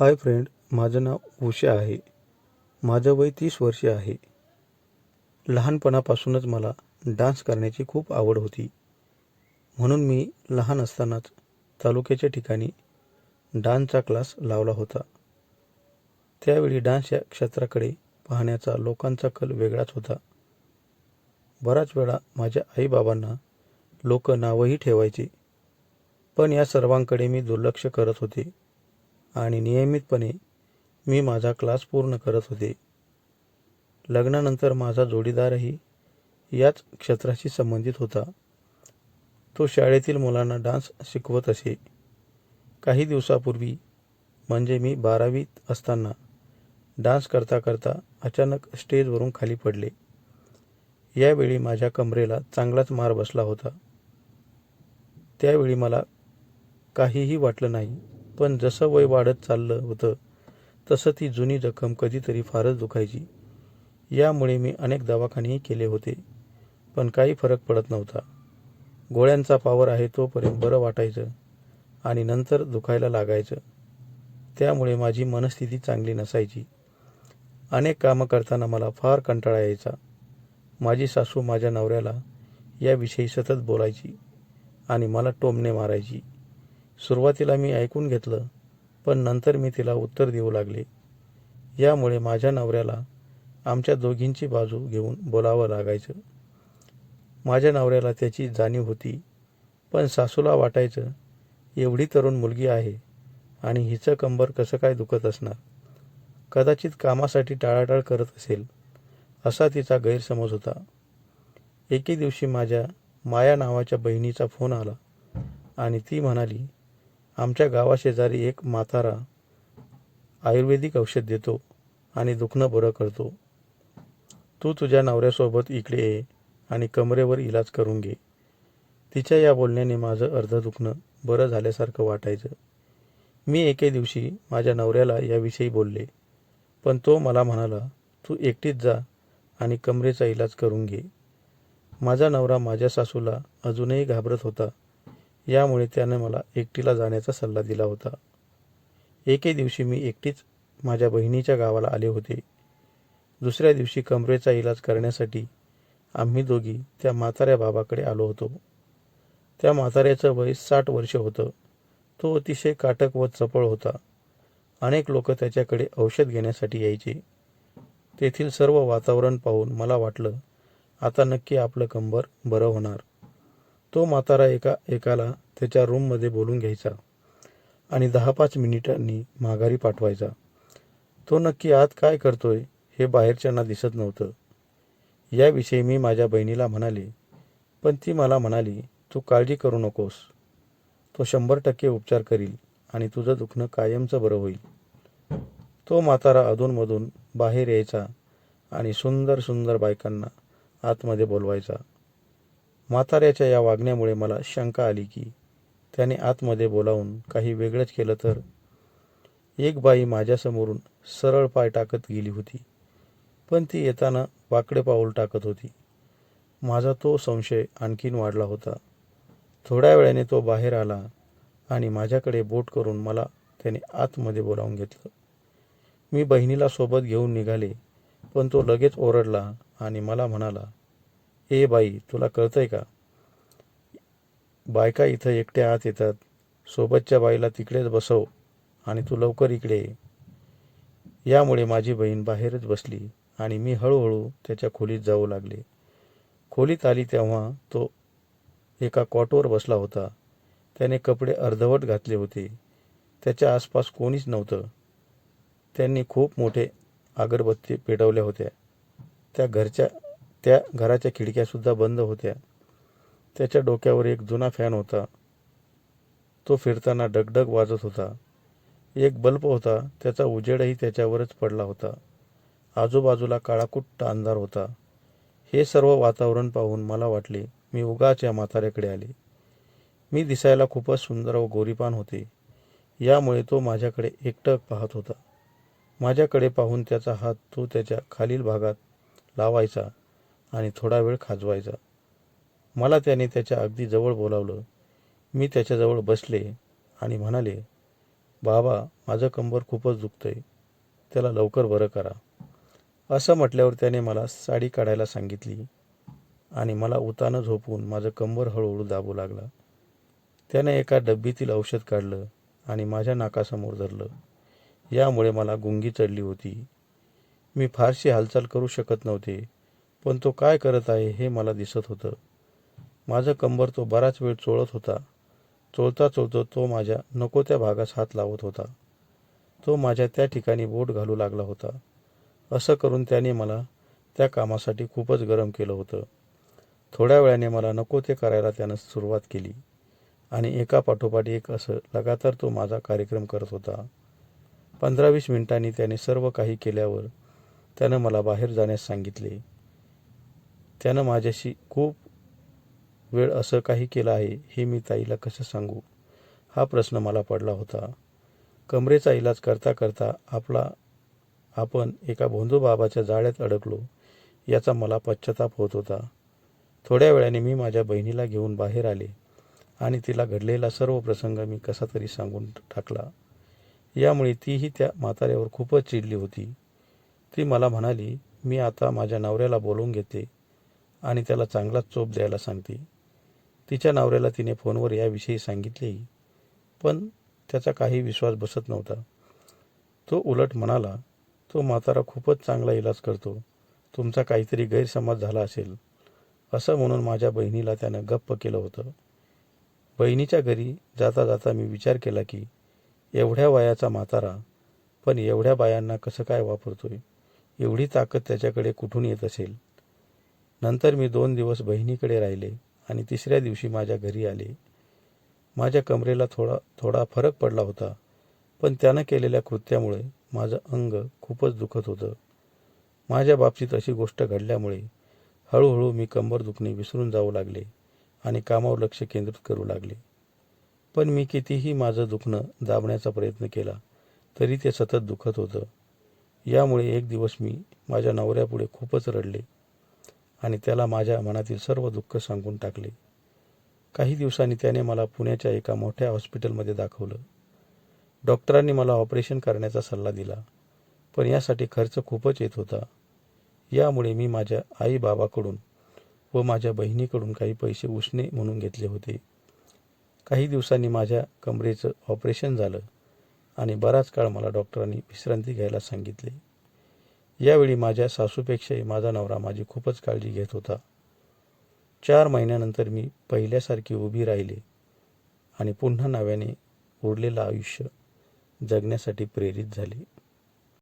Hi friend माझं नाव उषा आहे. माझं वय तीस वर्षे आहे. लहानपणापासूनच मला डान्स करण्याची खूप आवड होती. म्हणून मी लहान असतानाच तालुक्याच्या ठिकाणी डान्सचा क्लास लावला होता. त्यावेळी डान्स या क्षेत्राकडे पाहण्याचा लोकांचा कल वेगळाच होता. बराच वेळा माझ्या आईबाबांना लोक नावही ठेवायचे. पण या सर्वांकडे मी दुर्लक्ष करत होते. आणि नियमितपणे मी माझा क्लास पूर्ण करत होते. लग्नानंतर माझा जोडीदारही याच क्षेत्राशी संबंधित होता. तो शाळेतील मुलांना डान्स शिकवत असे. काही दिवसापूर्वी म्हणजे मी बारावीत असताना डान्स करता करता अचानक स्टेजवरून खाली पडले. यावेळी माझ्या कमरेला चांगलाच मार बसला होता. त्यावेळी मला काहीही वाटलं नाही. पण जसं वय वाढत चाललं होतं तसं ती जुनी जखम कधीतरी फारच दुखायची. यामुळे मी अनेक दवाखानेही केले होते पण काही फरक पडत नव्हता. गोळ्यांचा पावर आहे तोपर्यंत बरं वाटायचं आणि नंतर दुखायला लागायचं. त्यामुळे माझी मनस्थिती चांगली नसायची. अनेक कामं करताना मला फार कंटाळा यायचा. माझी सासू माझ्या नवऱ्याला याविषयी सतत बोलायची आणि मला टोमणे मारायची. सुरुवातीला मी ऐकून घेतलं पण नंतर मी तिला उत्तर देऊ लागले. यामुळे माझ्या नवऱ्याला आमच्या दोघींची बाजू घेऊन बोलावं लागायचं. माझ्या नवऱ्याला त्याची जाणीव होती पण सासूला वाटायचं एवढी तरुण मुलगी आहे आणि हिचं कंबर कसं काय दुखत असणार? कदाचित कामासाठी टाळाटाळ करत असेल असा तिचा गैरसमज होता. एके दिवशी माझ्या माया नावाच्या बहिणीचा फोन आला आणि ती म्हणाली आमच्या गावाशेजारी एक म्हातारा आयुर्वेदिक औषध देतो आणि दुखणं बरं करतो. तू तुझ्या नवऱ्यासोबत इकडे ये आणि कमरेवर इलाज करून घे. तिच्या या बोलण्याने माझं अर्ध दुखणं बरं झाल्यासारखं वाटायचं. मी एके दिवशी माझ्या नवऱ्याला याविषयी बोलले पण तो मला म्हणाला तू एकटीच जा आणि कमरेचा इलाज करून घे. माझा नवरा माझ्या सासूला अजूनही घाबरत होता. यामुळे त्याने मला एकटीला जाण्याचा सल्ला दिला होता. एके दिवशी मी एकटीच माझ्या बहिणीच्या गावाला आले होते. दुसऱ्या दिवशी कमरेचा इलाज करण्यासाठी आम्ही दोघी त्या म्हाताऱ्या बाबाकडे आलो होतो. त्या म्हाताऱ्याचं वय साठ वर्ष होतं. तो अतिशय काटक व चपळ होता. अनेक लोक त्याच्याकडे औषध घेण्यासाठी यायचे. तेथील सर्व वातावरण पाहून मला वाटलं आता नक्की आपलं कंबर बरं होणार. तो म्हातारा एका एकाला त्याच्या रूममध्ये बोलून घ्यायचा आणि दहा पाच मिनिटांनी माघारी पाठवायचा. तो नक्की आत काय करतोय हे बाहेरच्यांना दिसत नव्हतं. याविषयी मी माझ्या बहिणीला म्हणाले पण ती मला म्हणाली तू काळजी करू नकोस. तो शंभर टक्के उपचार करील आणि तुझं दुखणं कायमचं बरं होईल. तो म्हातारा अधूनमधून बाहेर यायचा आणि सुंदर सुंदर बायकांना आतमध्ये बोलवायचा. म्हाताऱ्याच्या या वागण्यामुळे मला शंका आली की त्याने आतमध्ये बोलावून काही वेगळंच केलं तर? एक बाई माझ्यासमोरून सरळ पाय टाकत गेली होती पण ती येताना वाकडे पाऊल टाकत होती. माझा तो संशय आणखीन वाढला होता. थोड्या वेळाने तो बाहेर आला आणि माझ्याकडे बोट करून मला त्याने आतमध्ये बोलावून घेतलं. मी बहिणीला सोबत घेऊन निघाले पण तो लगेच ओरडला आणि मला म्हणाला ए बाई तुला कळतंय का? बायका इथं एकट्या आत येतात. सोबतच्या बाईला तिकडेच बसव आणि तू लवकर इकडे ये. यामुळे माझी बहीण बाहेरच बसली आणि मी हळूहळू त्याच्या खोलीत जाऊ लागले. खोलीत आली तेव्हा तो एका कॉटवर बसला होता. त्याने कपडे अर्धवट घातले होते. त्याच्या आसपास कोणीच नव्हतं. त्यांनी खूप मोठे अगरबत्ती पेटवल्या होत्या. त्या घरच्या त्या घराच्या खिडक्यासुद्धा बंद होत्या. त्याच्या डोक्यावर एक जुना फॅन होता. तो फिरताना डगडग वाजत होता. एक बल्ब होता. त्याचा उजेडही त्याच्यावरच पडला होता. आजूबाजूला काळाकुट्ट अंधार होता. हे सर्व वातावरण पाहून मला वाटले मी उगाच या म्हाताऱ्याकडे आले. मी दिसायला खूपच सुंदर व गोरीपान होते. यामुळे तो माझ्याकडे एकटक पाहत होता. माझ्याकडे पाहून त्याचा हात तो त्याच्या खालील भागात लावायचा. आणि थोडा वेळ खाजवायचा. मला त्याने त्याच्या अगदी जवळ बोलावलं. मी त्याच्याजवळ बसले आणि म्हणाले बाबा माझं कंबर खूपच दुखतंय. त्याला लवकर बरं करा. असं म्हटल्यावर त्याने मला साडी काढायला सांगितली आणि मला उतानं झोपून माझं कंबर हळूहळू दाबू लागला. त्याने एका डब्बीतील औषध काढलं आणि माझ्या नाकासमोर धरलं. यामुळे मला गुंगी चढली होती. मी फारशी हालचाल करू शकत नव्हते. पण तो काय करत आहे हे मला दिसत होतं. माझं कंबर तो बराच वेळ चोळत होता. चोळता चोळतो तो माझ्या नको त्या भागास हात लावत होता. तो माझ्या त्या ठिकाणी बोट घालू लागला होता. असं करून त्याने मला त्या कामासाठी खूपच गरम केलं होतं. थोड्या वेळाने मला नको ते करायला त्यानं सुरुवात केली. आणि एका पाठोपाठ एक असं लगातार तो माझा कार्यक्रम करत होता. पंधरा वीस मिनिटांनी त्याने सर्व काही केल्यावर त्यानं मला बाहेर जाण्यास सांगितले. त्यानं माझ्याशी खूप वेळ असं काही केलं आहे हे मी ताईला कसं सांगू? हा प्रश्न मला पडला होता. कमरेचा इलाज करता करता आपला आपण एका भोंदू बाबाच्या जाळ्यात अडकलो याचा मला पश्चाताप होत होता. थोड्या वेळाने मी माझ्या बहिणीला घेऊन बाहेर आले आणि तिला घडलेला सर्व प्रसंग मी कसा तरी सांगून टाकला. यामुळे तीही त्या म्हाताऱ्यावर खूपच चिडली होती. ती मला म्हणाली मी आता माझ्या नवऱ्याला बोलवून घेते. आणि त्याला चांगलाच चोप द्यायला सांगते. तिच्या नवऱ्याला तिने फोनवर याविषयी सांगितलेही पण त्याचा काही विश्वास बसत नव्हता. तो उलट म्हणाला तो म्हातारा खूपच चांगला इलाज करतो. तुमचा काहीतरी गैरसमज झाला असेल. असं म्हणून माझ्या बहिणीला त्यानं गप्प केलं होतं. बहिणीच्या घरी जाता जाता मी विचार केला की एवढ्या वयाचा म्हातारा पण एवढ्या बायांना कसं काय वापरतोय? एवढी ताकद त्याच्याकडे कुठून येत असेल? नंतर मी दोन दिवस बहिणीकडे राहिले आणि तिसऱ्या दिवशी माझ्या घरी आले. माझ्या कमरेला थोडा थोडा फरक पडला होता पण त्यानं केलेल्या कृत्यामुळे माझं अंग खूपच दुखत होतं. माझ्या बाबतीत अशी गोष्ट घडल्यामुळे हळूहळू मी कंबर दुखणे विसरून जाऊ लागले आणि कामावर लक्ष केंद्रित करू लागले. पण मी कितीही माझं दुखणं दाबण्याचा प्रयत्न केला तरी ते सतत दुखत होतं. यामुळे एक दिवस मी माझ्या नवऱ्यापुढे खूपच रडले. आणि त्याला माझ्या मनातील सर्व दुःख सांगून टाकले. काही दिवसांनी त्याने मला पुण्याच्या एका मोठ्या हॉस्पिटलमध्ये दाखवलं. डॉक्टरांनी मला ऑपरेशन करण्याचा सल्ला दिला पण यासाठी खर्च खूपच येत होता. यामुळे मी माझ्या आई बाबाकडून व माझ्या बहिणीकडून काही पैसे उसने म्हणून घेतले होते. काही दिवसांनी माझ्या कमरेचं ऑपरेशन झालं आणि बराच काळ मला डॉक्टरांनी विश्रांती घ्यायला सांगितले. यावेळी माझ्या सासूपेक्षाही माझा नवरा माझी खूपच काळजी घेत होता. चार महिन्यानंतर मी पहिल्यासारखी उभी राहिले आणि पुन्हा नव्याने उरलेलं आयुष्य जगण्यासाठी प्रेरित झाले.